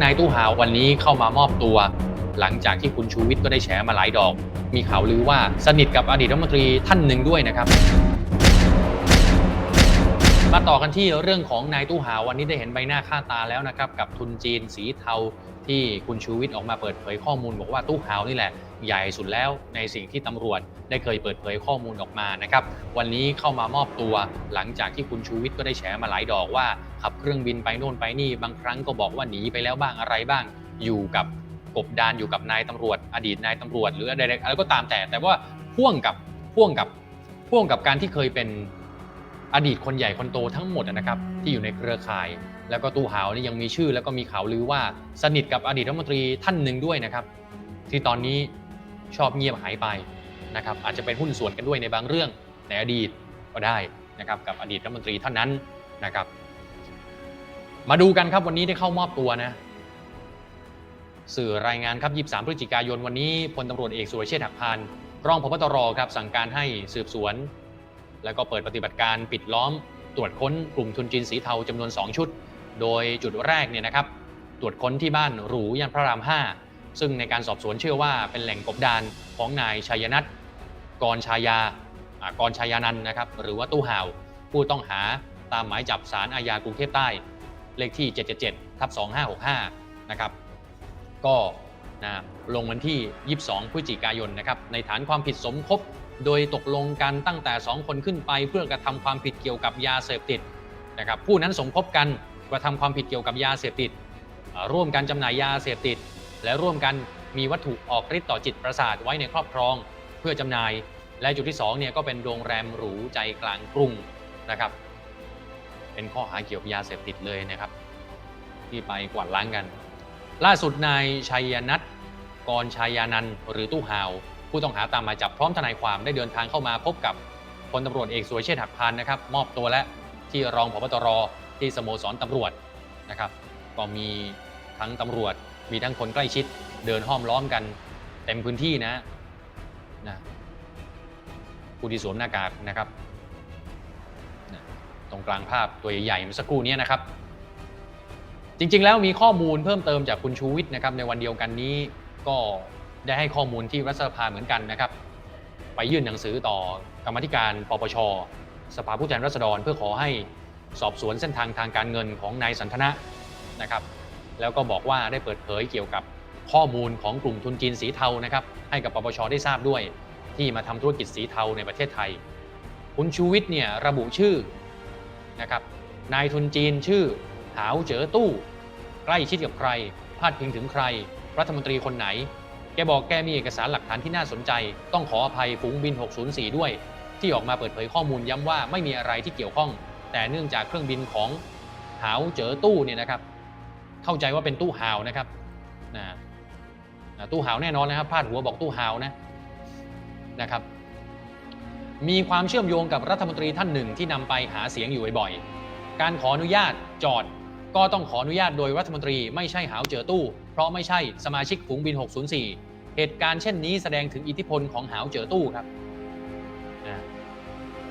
นายตู้หาววันนี้เข้ามามอบตัว หลังจากที่คุณชูวิทย์ก็ได้แฉมาหลายดอก มีข่าวลือว่าสนิทกับอดีตรัฐมนตรีท่านหนึ่งด้วยนะครับ มาต่อกันที่เรื่องของนายตู้หาววันนี้ได้เห็นใบหน้าค่าตาแล้วนะครับ กับทุนจีนสีเทาที่คุณชูวิทย์ออกมาเปิดเผยข้อมูล บอกว่าตู้หาวนี่แหละใหญ่สุดแล้วในสิ่งที่ตำรวจได้เคยเปิดเผยข้อมูลออกมานะครับ วันนี้เข้ามามอบตัวหลังจากที่คุณชูวิทย์ก็ได้แฉมาหลายดอกว่า ขับเครื่องบินไปโน่นไปนี่บางครั้งก็บอกว่าหนีไปแล้วบ้างอะไรบ้าง อยู่กับกบดานอยู่กับนายตำรวจ อดีตนายตำรวจ หรืออะไรอะไรก็ตามแต่ แต่ว่าพ่วงกับพ่วงกับพ่วงกับการที่เคยเป็น อดีตคนใหญ่คนโตทั้งหมดนะครับที่อยู่ในเครือข่าย แล้วก็ตู้หาวนี่ยังมีชื่อ แล้วก็มีข่าวลือว่าสนิทกับอดีตรัฐมนตรีท่านหนึ่งด้วยนะครับ ที่ตอนนี้ชอบเงียบหายไปนะครับอาจจะเป็นหุ้นส่วนกันด้วยในบางเรื่องในอดีตก็ได้นะครับกับอดีตรัฐมนตรีท่านนั้นนะครับ มาดูกันครับวันนี้ได้เข้ามอบตัวนะสื่อรายงานครับ 23 พฤศจิกายนวันนี้พลตำรวจเอกสุรเชษฐ์หักพานรองพบตรครับสั่งการให้สืบสวน แล้วก็เปิดปฏิบัติการปิดล้อม ตรวจค้นกลุ่มทุนจีนสีเทาจำนวน 2 ชุด โดยจุดแรกเนี่ยนะครับ ตรวจค้นที่บ้านหรูย่านพระราม 5 ซึ่งในการสอบสวนเชื่อว่าเป็นแหล่งกบดานของนายชัยนัทกรชายากรชายานันนะครับหรือว่าตู้ห่าว ผู้ต้องหาตามหมายจับสารอาญากรุงเทพใต้ เลขที่ 777ทับ2565 นะครับ ก็ นะลงวันที่ 22 พฤศจิกายนนะครับในฐานความผิดสมคบ โดยตกลงกันตั้งแต่ 2 คนขึ้นไปเพื่อกระทำความผิดเกี่ยวกับยาเสพติดนะครับผู้นั้นสมคบกันกระทำความผิดเกี่ยวกับยาเสพติด ร่วมกันจำหน่ายยาเสพติด และร่วมกันมีวัตถุออกฤทธิ์ต่อจิตประสาทไว้ในครอบครอง เพื่อจำหน่าย และจุดที่2เนี่ยก็เป็นโรงแรมหรูใจกลางกรุงนะครับ เป็นข้อหาเกี่ยวกับยาเสพติดเลยนะครับ ที่ไปกวาดล้างกัน ล่าสุดนายชัยนัท กรชายานันท์หรือตู้หาว ผู้ต้องหาตามหมายจับพร้อมทนายความได้เดินทางเข้ามาพบกับพลตำรวจเอกสุรเชษฐ์หักพานนะครับ มอบตัวและที่รองพบตรที่สโมสรตำรวจนะครับ ก็มีทั้งตำรวจ มีทั้งคนใกล้ชิด เดินห้อมล้อมกันเต็มพื้นที่นะนะผู้ที่สวมหน้ากากนะครับนะตรงกลางภาพตัวใหญ่ๆเมื่อสักครู่นี้นะครับ จริงๆ แล้วมีข้อมูลเพิ่มเติมจากคุณชูวิทย์นะครับในวันเดียวกันนี้ ก็ได้ให้ข้อมูลที่รัฐสภาเหมือนกันนะครับ ไปยื่นหนังสือต่อกรรมธิการปปช สภาผู้แทนราษฎร เพื่อขอให้สอบสวนเส้นทางทางการเงินของนายสันทนะนะครับ แล้วก็บอกว่าได้เปิดเผยเกี่ยวกับข้อมูลของกลุ่มทุนจีนสีเทานะครับ ให้กับปปชได้ทราบด้วย ที่มาทำธุรกิจสีเทาในประเทศไทย คุณชูวิทย์เนี่ยระบุชื่อนะครับนายทุนจีนชื่อหาวเจ๋อตู้ ใกล้ชิดกับใครพาดพิงถึงใคร รัฐมนตรีคนไหน แกบอกแกมีเอกสารหลักฐานที่น่าสนใจ ต้องขออภัยฝูงบิน 604 ด้วย ที่ออกมาเปิดเผยข้อมูลย้ำว่าไม่มีอะไรที่เกี่ยวข้อง แต่เนื่องจากเครื่องบินของหาวเจอตู้เนี่ยนะครับ เข้าใจว่าเป็นตู้หาวนะครับนะตู้หาวแน่นอนนะครับพาดหัวบอกตู้หาวนะนะครับมีความเชื่อมโยงกับรัฐมนตรีท่านหนึ่งที่นำไปหาเสียงอยู่บ่อยๆ การขออนุญาตจอด ก็ต้องขออนุญาตโดยรัฐมนตรีไม่ใช่หาวเจอตู้ เพราะไม่ใช่สมาชิกฝูงบิน 604 เหตุการณ์เช่นนี้แสดงถึงอิทธิพลของหาวเจอตู้ครับ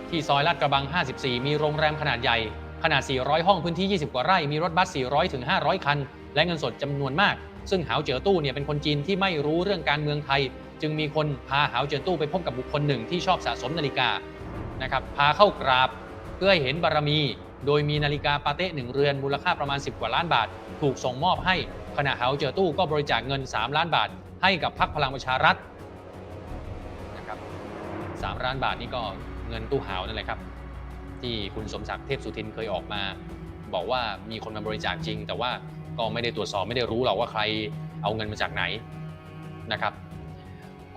ที่ซอยลาดกระบัง 54 มีโรงแรมขนาดใหญ่ ขนาด 400 ห้องพื้นที่ 20 กว่าไร่ มีรถบัส 400 ถึง 500 คัน และเงินสดจำนวนมาก ซึ่งหาวเจอตู้เนี่ยเป็นคนจีนที่ไม่รู้เรื่องการเมืองไทย จึงมีคนพาหาวเจอตู้ไปพบกับบุคคลหนึ่งที่ชอบสะสมนาฬิกา นะครับ พาเข้ากราบเพื่อให้เห็นบารมี โดยมีนาฬิกาปาเต้หนึ่งเรือนมูลค่าประมาณ 10 กว่าล้านบาท ถูกส่งมอบให้ขณะหาเจอตู้ก็บริจาคเงิน 3 ล้านบาท ให้กับพรรคพลังประชารัฐนะครับ3ล้านบาทนี่ก็เงินตู้หาวนั่นแหละครับ ที่คุณสมศักดิ์เทพสุทินเคยออกมา บอกว่ามีคนมาบริจาคจริง แต่ว่าก็ไม่ได้ตรวจสอบไม่ได้รู้หรอกว่าใครเอาเงินมาจากไหนนะครับ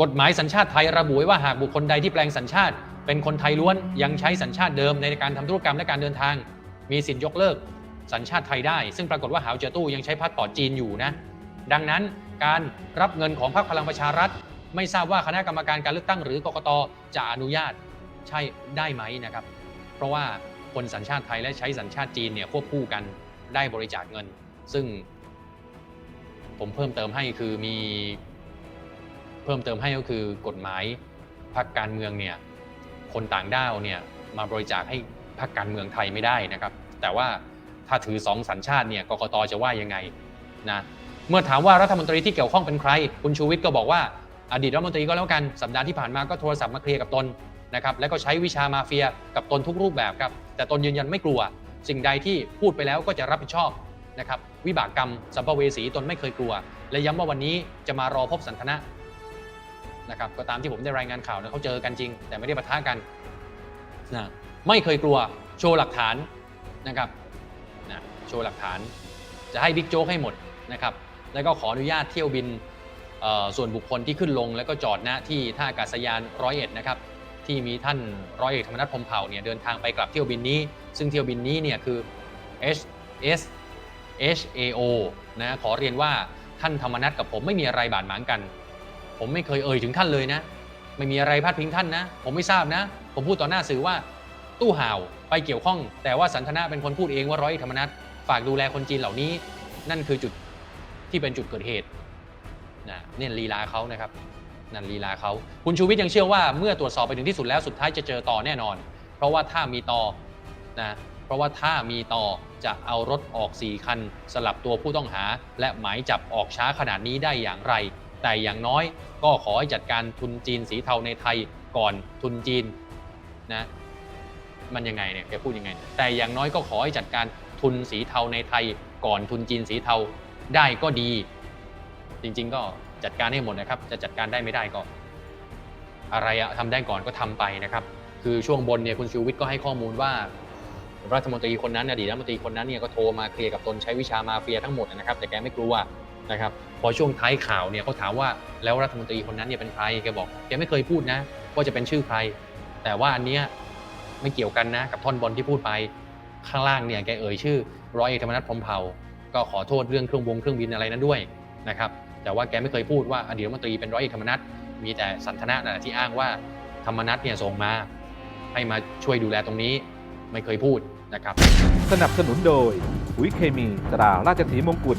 กฎหมายสัญชาติไทยระบุไว้ว่าหากบุคคลใดที่แปลงสัญชาติ เป็นคนไทยล้วนยังใช้สัญชาติเดิมในการทำธุรกรรมและการเดินทาง มีสิทธิยกเลิกสัญชาติไทยได้ ซึ่งปรากฏว่าหาวเจอตู้ยังใช้พาสปอร์ตจีนอยู่นะ ดังนั้นการรับเงินของพรรคพลังประชารัฐ ไม่ทราบว่าคณะกรรมการการเลือกตั้งหรือกกตจะอนุญาตใช่ได้ไหมนะครับ เพราะว่าคนสัญชาติไทยและใช้สัญชาติจีนเนี่ยควบคู่กันได้บริจาคเงิน ซึ่ง ผมเพิ่มเติมให้คือมี เพิ่มเติมให้ก็คือกฎหมายพรรคการเมืองเนี่ย คนต่างด้าวเนี่ยมาบริจาคให้พรรคการเมืองไทยไม่ได้นะครับ แต่ว่าถ้าถือสองสัญชาติเนี่ยกกตจะว่ายังไงนะเมื่อถามว่ารัฐมนตรีที่เกี่ยวข้องเป็นใคร คุณชูวิทย์ก็บอกว่าอดีตรัฐมนตรีก็แล้วกันสัปดาห์ที่ผ่านมาก็โทรศัพท์มาเคลียร์กับตนนะครับแล้วก็ใช้วิชามาเฟียกับตนทุกรูปแบบครับ แต่ตนยืนยันไม่กลัว สิ่งใดที่พูดไปแล้วก็จะรับผิดชอบนะครับวิบากกรรมสัมภเวสีตนไม่เคยกลัว และย้ำว่าวันนี้จะมารอพบสันทนะ นะครับก็ตามที่ผมได้รายงานข่าวนะเขาเจอกันจริง แต่ไม่ได้ปะทะกันนะไม่เคยกลัวโชว์หลักฐานนะครับนะโชว์หลักฐาน จะให้บิ๊กโจ๊กให้หมดนะครับ แล้วก็ขออนุญาตเที่ยวบินส่วนบุคคลที่ขึ้นลง แล้วก็จอดณที่ท่าอากาศยานร้อยเอ็ดนะครับที่มีท่านร้อยเอกธรรมนัฐพรมเผ่าเนี่ยเดินทางไปกลับเที่ยวบินนี้ ซึ่งเที่ยวบินนี้เนี่ยคือ H S H A O นะขอเรียนว่าท่านธรรมนัฐกับผมไม่มีอะไรบาดหมางกัน ผมไม่เคยเอ่ยถึงท่านเลยนะ ไม่มีอะไรพาดพิงท่านนะ ผมไม่ทราบนะ ผมพูดต่อหน้าสื่อว่า ตู้ห่าวไปเกี่ยวข้อง แต่ว่าสันทนาเป็นคนพูดเองว่าร้อยเอกธรรมนัฐฝากดูแลคนจีนเหล่านี้ นั่นคือจุดที่เป็นจุดเกิดเหตุนะเนี่ยลีลาเขานะครับ นั่นลีลาเขา คุณชูวิทย์ยังเชื่อว่าเมื่อตรวจสอบไปถึงที่สุดแล้วสุดท้ายจะเจอต่อแน่นอน เพราะว่าถ้ามีต่อนะเพราะว่าถ้ามีต่อจะเอารถออก 4 คัน สลับตัวผู้ต้องหา และหมายจับออกช้าขนาดนี้ได้อย่างไร แต่อย่างน้อยก็ขอให้จัดการทุนจีนสีเทาในไทยก่อนทุนจีนนะมันยังไงเนี่ยแกพูดยังไง แต่อย่างน้อยก็ขอให้จัดการทุนสีเทาในไทยก่อนทุนจีนสีเทาได้ก็ดี จริง ๆ ก็จัดการให้หมดนะครับ จะจัดการได้ไม่ได้ก็ อะไรอะทำได้ก่อนก็ทำไปนะครับ คือช่วงบนเนี่ยคุณชูวิทย์ก็ให้ข้อมูลว่ารัฐมนตรีคนนั้นอดีตรัฐมนตรีคนนั้นเนี่ยก็โทรมาเคลียร์กับตนใช้วิชามาเฟียทั้งหมดนะครับ แต่แกไม่กลัว นะครับพอช่วงท้ายข่าวเนี่ยเขาถามว่าแล้วรัฐมนตรีคนนั้นเนี่ยเป็นใครแกบอกแกไม่เคยพูดนะว่าจะเป็นชื่อใคร แต่ว่าอันเนี้ยไม่เกี่ยวกันนะกับท่อนบนที่พูดไปข้างล่างเนี่ยแกเอ่ยชื่อ ร้อยเอกธรรมนัฐพรมเผ่าก็ขอโทษเรื่องเครื่องวงเครื่องบินอะไรนั้นด้วยนะครับแต่ว่าแกไม่เคยพูดว่าอดีตรัฐมนตรีเป็นร้อยเอกธรรมนัฐมีแต่สันทนะนะที่อ้างว่าธรรมนัฐเนี่ยส่งมา ให้มาช่วยดูแลตรงนี้ไม่เคยพูดนะครับ สนับสนุนโดยปุ๋ยเคมีตราราชสีมงกุฎ